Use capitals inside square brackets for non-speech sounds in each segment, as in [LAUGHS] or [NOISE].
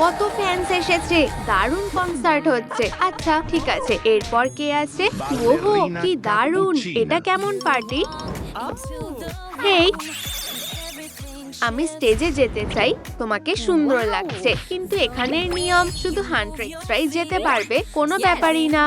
কত ফ্যান্স এসেছে, দারুণ কনসার্ট হচ্ছে। আচ্ছা ঠিক আছে, এরপর কে আছে? ওহো, কি দারুণ, এটা কেমন পার্টি হেই আমি স্টেজে যেতে চাই, তোমাকে সুন্দর লাগছে, কিন্তু এখানের নিয়ম, শুধু হান্ড্রেড যেতে পারবে, কোনো ব্যাপারই না।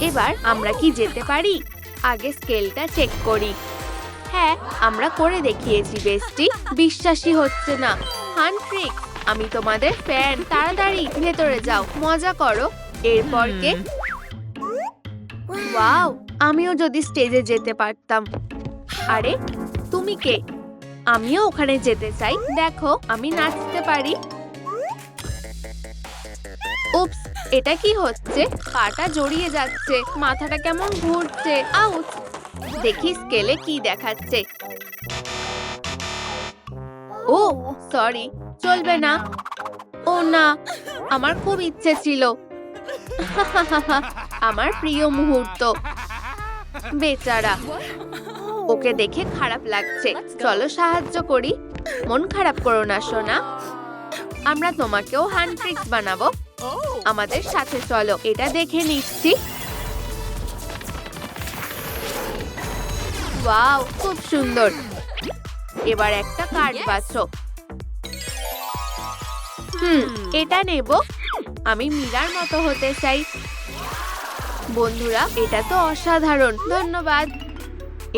এবার আমরা কি যেতে পারি? আগে স্কেলটা চেক করি। হ্যাঁ আমরা করে দেখিয়েছি বেস্টি। বিশ্বাসই হচ্ছে না। হান্ট্রিক আমি তোমাদের ফ্যান। তাড়াতাড়ি ভেতরে যাও। মজা করো। এরপর কে? ওয়াও আমিও যদি স্টেজে যেতে পারতাম। আরে তুমি কে? আমিও ওখানে যেতে চাই। দেখো, আমি নাচতে পারি। উপস এটা কি হচ্ছে? পাটা জড়িয়ে যাচ্ছে, মাথাটা কেমন ঘুরছে। আউট দেখি স্কেলে কি দেখাচ্ছে। ও, সরি, চলবে না। ও না, আমার খুব ইচ্ছে ছিল। [LAUGHS] আমার প্রিয় মুহূর্ত। বেচারা। ওকে দেখে খারাপ লাগছে। চলো সাহায্য করি। মন খারাপ করো না সোনা। আমরা তোমাকেও হ্যান্ড ট্রিক্স বানাবো। আমাদের সাথে চলো এটা দেখে নিচ্ছি। ওয়াও খুব সুন্দর। এবার একটা কার্ড বাছো হুম এটা নেব। আমি মীরার মতো হতে চাই। বন্ধুরা এটা তো অসাধারণ। ধন্যবাদ।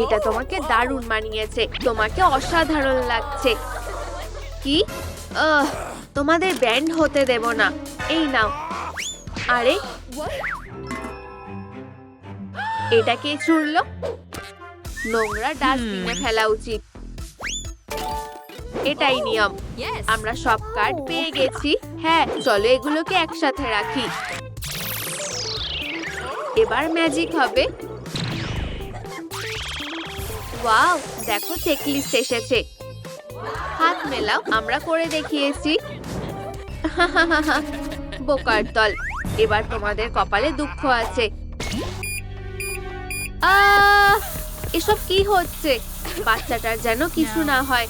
এটা তোমাকে দারুণ মানিয়েছে তোমাকে অসাধারণ লাগছে। কি? তোমাদের ব্যান্ড হতে দেব না। এই নাও। আরে? এটা কে ছুড়লো? নোংরা ডাস্টবিনে ফেলা উচিত। এটাই নিয়ম। আমরা সব কার্ড পেয়ে গেছি। হ্যাঁ চলো এগুলোকে একসাথে রাখি। এবার ম্যাজিক হবে। ওয়াও, দেখো চেকলিস্ট এসেছে। হাত মেলাও, আমরা করে দেখিয়েছি। [LAUGHS] বোকার দল, এবার তোমাদের কপালে দুঃখ আছে। এসব কি হচ্ছে? বাচ্চাটার যেন কিছু না হয়।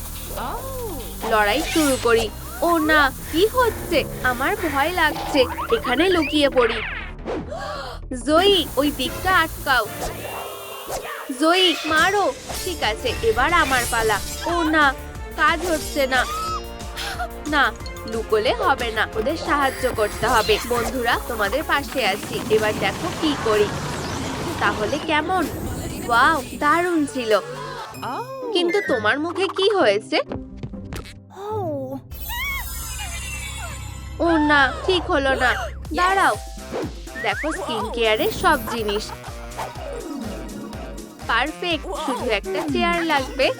লড়াই শুরু করি। ও না, কি হচ্ছে? আমার ভয় লাগছে। এখানে লুকিয়ে পড়ি। [GASPS] জয়ী, ওই দিকটা আটকাও। জয়ী মারো। ঠিক আছে এবার আমার পালা। ও না কাজ হচ্ছে না। না লুকোলে হবে না। ওদের সাহায্য করতে হবে। বন্ধুরা তোমাদের পাশে আছি। এবার দেখো কি করি। তাহলে কেমন? ওয়াও দারুণ ছিল। কিন্তু তোমার মুখে কি হয়েছে? ও না ঠিক হলো না। দাঁড়াও। দেখো স্কিন কেয়ারের সব জিনিস। পারফেক্ট শুধু একটা চেয়ার লাগবে।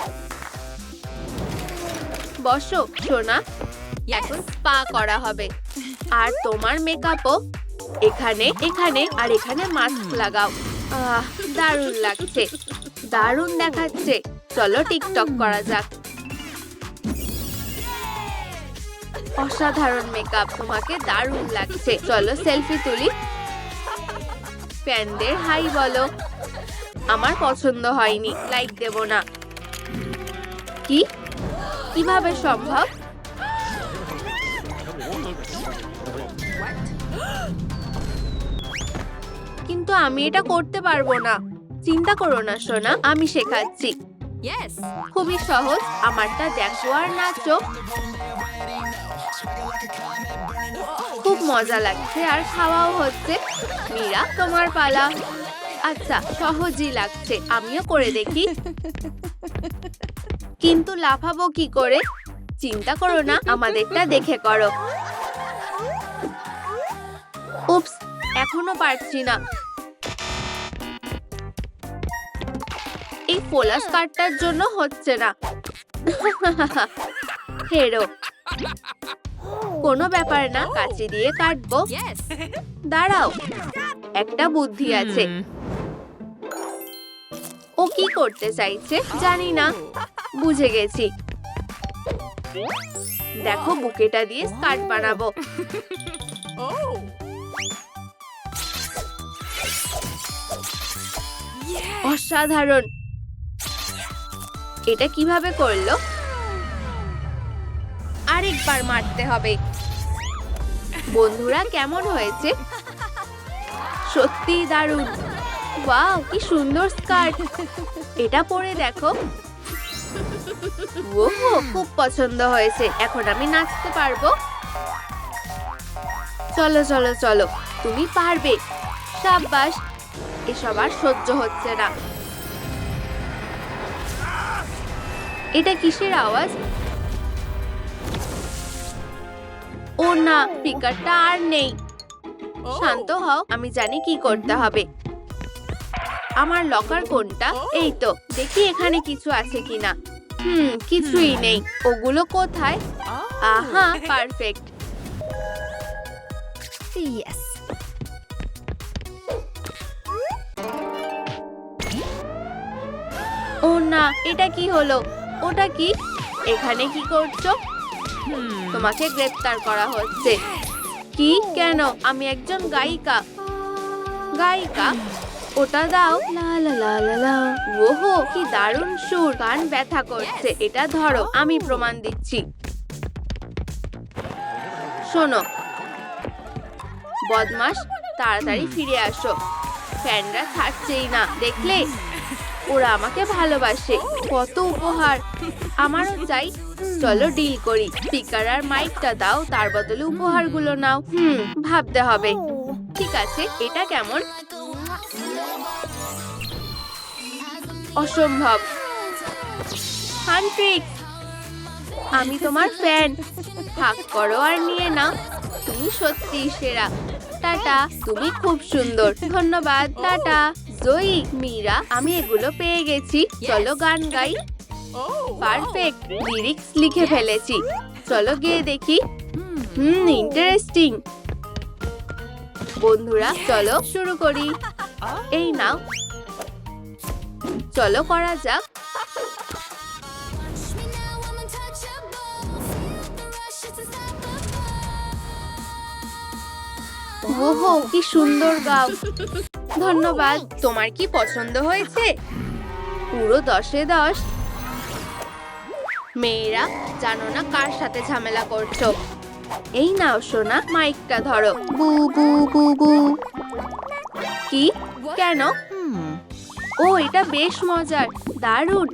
বসো সোনা। এখন স্পা করা হবে। আর তোমার মেকআপও এখানে এখানে আর এখানে মাস্ক লাগাও। আহ দারুণ লাগছে। দারুণ দেখাচ্ছে। চলো টিকটক করা যাক। অসাধারণ মেকআপ তোমাকে দারুণ লাগছে। চলো সেলফি তুলি। ফ্যানদের হাই বলো। আমার পছন্দ হয়নি লাইক দেব না। কি? কীভাবে সম্ভব? কিন্তু আমি এটা করতে পারব না। চিন্তা করো না সোনা আমি শেখাচ্ছি। খুবই সহজ আমারটা দেখো আর নাচো। খুব মজা লাগছে আর খাওয়াও হচ্ছে। মীরা তোমার পালা। আচ্ছা সহজই লাগছে। আমিও করে দেখি। কিন্তু লাফাবো কি করে? চিন্তা করো না আমাদেরটা দেখে করো। উপস এখনও পারছি না। এই ফোলা স্কার্টটার জন্য হচ্ছে না। হেরো। কোনো ব্যাপার না কাচি দিয়ে কাটবো। দাঁড়াও। একটা বুদ্ধি আছে। ও কি করতে চাইছে জানি না। বুঝে গেছি। দেখো বুকেটা দিয়ে স্কার্ট বানাবো. অসাধারণ। এটা কীভাবে করল? আরেকবার মারতে হবে। বন্ধুরা কেমন হয়েছে? সত্যি দারুণ। ওয়াও, কি সুন্দর স্কার্ট। এটা পরে দেখো। ওহো, খুব পছন্দ হয়েছে। এখন আমি নাচতে পারব। চলো চলো চলো। তুমি পারবে। সাব্বাস, এসব আর সহ্য হচ্ছে না। এটা কিসের আওয়াজ? ও না, স্পিকারটা আর নেই। শান্ত হও আমি জানি কি করতে হবে। আমার লকার কোনটা? এই তো দেখি এখানে কিছু আছে কিনা। হুম কিছুই নেই। ওগুলো কোথায়? আহা পারফেক্ট। Yes. ও না এটা কি হলো? ওটা কি? এখানে কি করছ? তোমাকে গ্রেফতার করা হচ্ছে। কি কেন? আমি একজন গায়িকা। গায়িকা ওটা দাও। লা লা লা লা লা। ওহো কি দারুণ সুর। কান ব্যথা করছে এটা ধরো আমি প্রমাণ দিচ্ছি। শোনো। বদমাস তাড়াতাড়ি ফিরে আসো। ফ্যানরা ছাড়ছেই না দেখলে? ওরা আমাকে ভালোবাসে। কত উপহার। আমারও চাই। চলো ডিল করি। স্পিকার আর মাইকটা দাও, তার বদলে উপহারগুলো নাও। হুম, ভাবতে হবে। ঠিক আছে, এটা কেমন? অসম্ভব। হান্ট্রিক, আমি তোমার ফ্যান ভাগ করো আর নিয়ে নাও। তুমি সত্যি সেরা। টাটা, তুমি খুব সুন্দর। ধন্যবাদ, টাটা। জয়ী, মীরা, আমি এগুলো পেয়ে গেছি। চলো গান গাই. পারফেক্ট লিরিক্স লিখে ফেলেছি। চলো গিয়ে দেখি। হুম ইন্টারেস্টিং বন্ধুরা চলো শুরু করি। এই নাও। চলো করা যাক. ওহো কি সুন্দর গাও। ধন্যবাদ। তোমার কি পছন্দ হয়েছে? পুরো দশে দশ। মেয়েরা জানো না কার সাথে ঝামেলা করছ? এই নাও সোনা মাইকটা ধরো। বু বু বু বু কি? কেন? ও এটা বেশ মজার। দারুণ।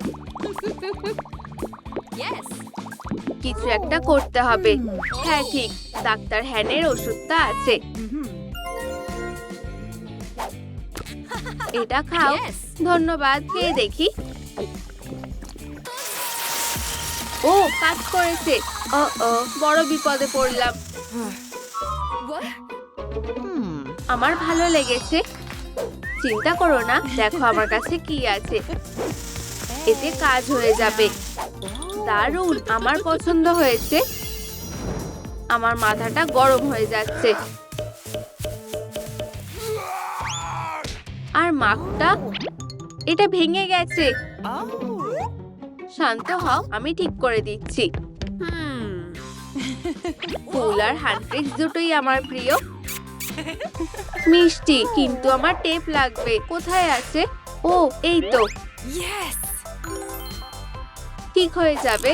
কিছু একটা করতে হবে। হ্যাঁ ঠিক। ডাক্তার হ্যানের ওষুধটা আছে। এটা খাও। ধন্যবাদ। খেয়ে দেখি। ও কাজ করেছে। ও ও বড় বিপদে পড়লাম। What? আমার ভালো লেগেছে। চিন্তা করো না দেখো আমার কাছে কি আছে। এতে কাজ হয়ে যাবে। দারুণ আমার পছন্দ হয়েছে। আমার মাথাটা গরম হয়ে যাচ্ছে। আর মাখটা এটা ভেঙে গেছে। Oh. শান্ত হও আমি ঠিক করে দিচ্ছি. ফুল আর হ্যান্ড্রিক্স দুটোই আমার প্রিয়। মিষ্টি কিন্তু আমার টেপ লাগবে। কোথায় আছে? ও এই তো। ঠিক হয়ে যাবে.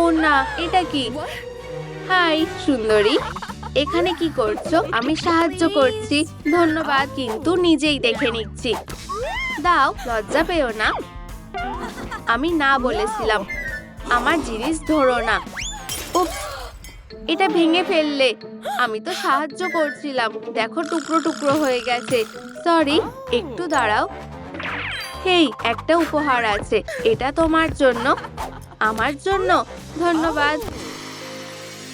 ও না এটা কি? হাই সুন্দরী। এখানে কি করছ? আমি সাহায্য করছি। ধন্যবাদ কিন্তু নিজেই দেখে নিচ্ছি। দাও, লজ্জা পেও না। আমি না বলেছিলাম। আমার জিনিস ধরো না। উফ, এটা ভেঙে ফেললে। আমি তো সাহায্য করছিলাম। দেখো টুকরো টুকরো হয়ে গেছে। সরি একটু দাঁড়াও। হেই, একটা উপহার আছে। এটা তোমার জন্য। আমার জন্য। ধন্যবাদ।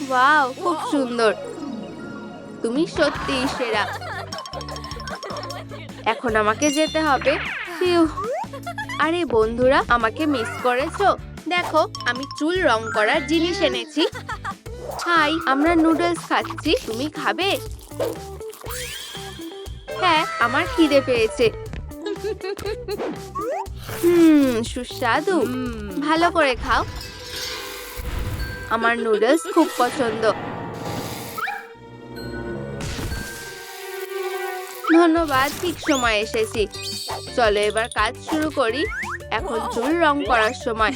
ওয়াও, খুব সুন্দর। তুমি সত্যিই সেরা। এখন আমাকে যেতে হবে। ফিউ। আরে বন্ধুরা আমাকে মিস করেছ? দেখো আমি চুল রং করার জিনিস এনেছি। হাই আমরা নুডলস খাচ্ছি তুমি খাবে? হ্যাঁ আমার খিদে পেয়েছে। হুম সুস্বাদু। ভালো করে খাও। আমার নুডলস খুব পছন্দ। ধন্যবাদ ঠিক সময় এসেছি। চলো এবার কাজ শুরু করি। এখন চুল রং করার সময়।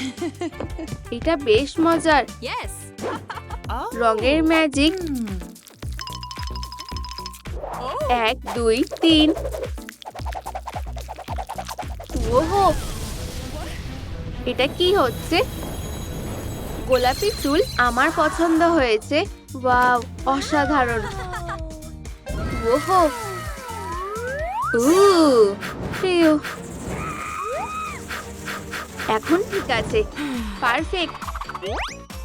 এটা বেশ মজার. রঙের ম্যাজিক এক দুই তিন। ওহো! এটা কি হচ্ছে? গোলাপি চুল আমার পছন্দ হয়েছে। ওয়াও অসাধারণ। ওহো! ফিউ এখন ঠিক আছে। পারফেক্ট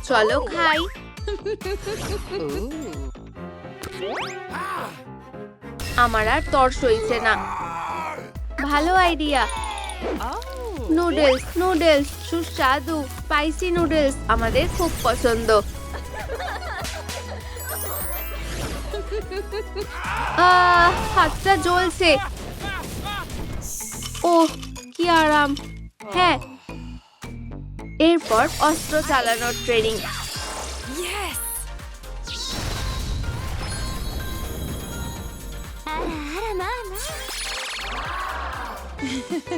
চলো খাই। আমার আর তর সইছে না। ভালো আইডিয়া. নুডলস নুডলস সুস্বাদু স্পাইসি নুডলস আমাদের খুব পছন্দ। আহ, হাতটা জ্বলছে। ও কি আরাম। হ্যাঁ। এরপর অস্ত্র চালানোর ট্রেনিং.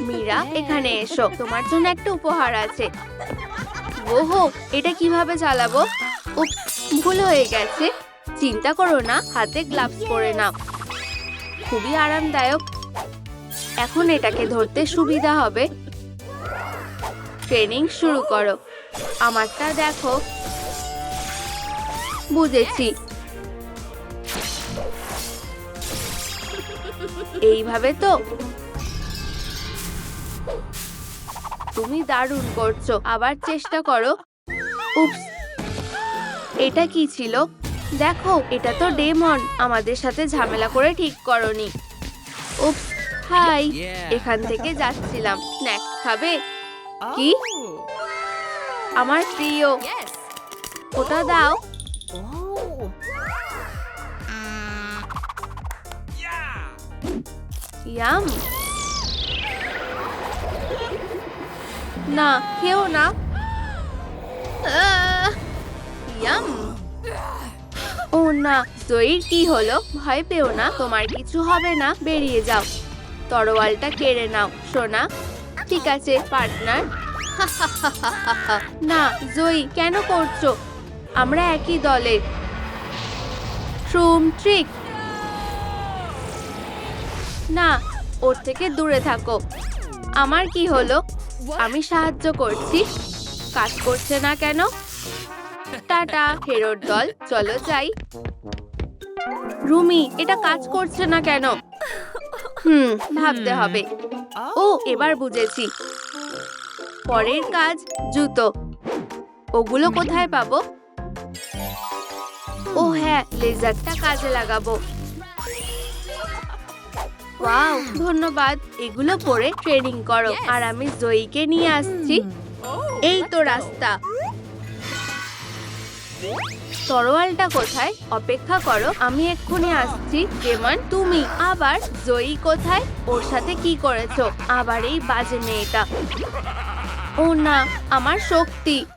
মীরা এখানে এসো। তোমার জন্য একটা উপহার আছে। ওহো এটা কীভাবে চালাবো? উপস, ভুল হয়ে গেছে। চিন্তা করো না হাতে গ্লাভস পরে নাও। খুবই আরামদায়ক। এখন এটাকে ধরতে সুবিধা হবে। ট্রেনিং শুরু করো। আমারটা দেখো। বুঝেছি। এইভাবে তো। তুমি দারুণ করছ। আবার চেষ্টা করো। উপস এটা কি ছিল? দেখো, এটা তো ডেমন। আমাদের সাথে ঝামেলা করে ঠিক করনি। উপস হাই এখান থেকে যাচ্ছিলাম। স্ন্যাক্স খাবে? কি? Oh. আমার প্রিয়। ওটা দাও। Oh. ইয়াম না কেউ না। ইয়াম ও না জয়ীর কি হলো? ভয় পেও না তোমার কিছু হবে না। বেরিয়ে যাও। তরোয়ালটা কেড়ে নাও, সোনা। ঠিক আছে, পার্টনার। না, জয়ী, কেন করছ? আমরা একই দলে। ট্রুম ট্রিক না, ওর থেকে দূরে থাকো। আমার কি হলো? আমি সাহায্য করছি। কাজ করছে না কেন? টাটা ফেরত দল। চলো যাই। রুমি, এটা কাজ করছে না কেন? হুম ভাবতে হবে। ও এবার বুঝেছি। পরের কাজ জুতো। ওগুলো কোথায় পাবো? ও হ্যাঁ লেজারটা কাজে লাগাবো। ওয়াও ধন্যবাদ। এগুলো পরে ট্রেনিং করো। আর আমি জয়ীকে নিয়ে আসছি. এই তো রাস্তা। তরোয়ালটা কোথায়? অপেক্ষা করো, আমি এক্ষুনি আসছি। যেমন তুমি। আবার জয়ী কোথায়? ওর সাথে কি করেছ? আবার এই বাজে মেয়েটা। ও না, আমার শক্তি।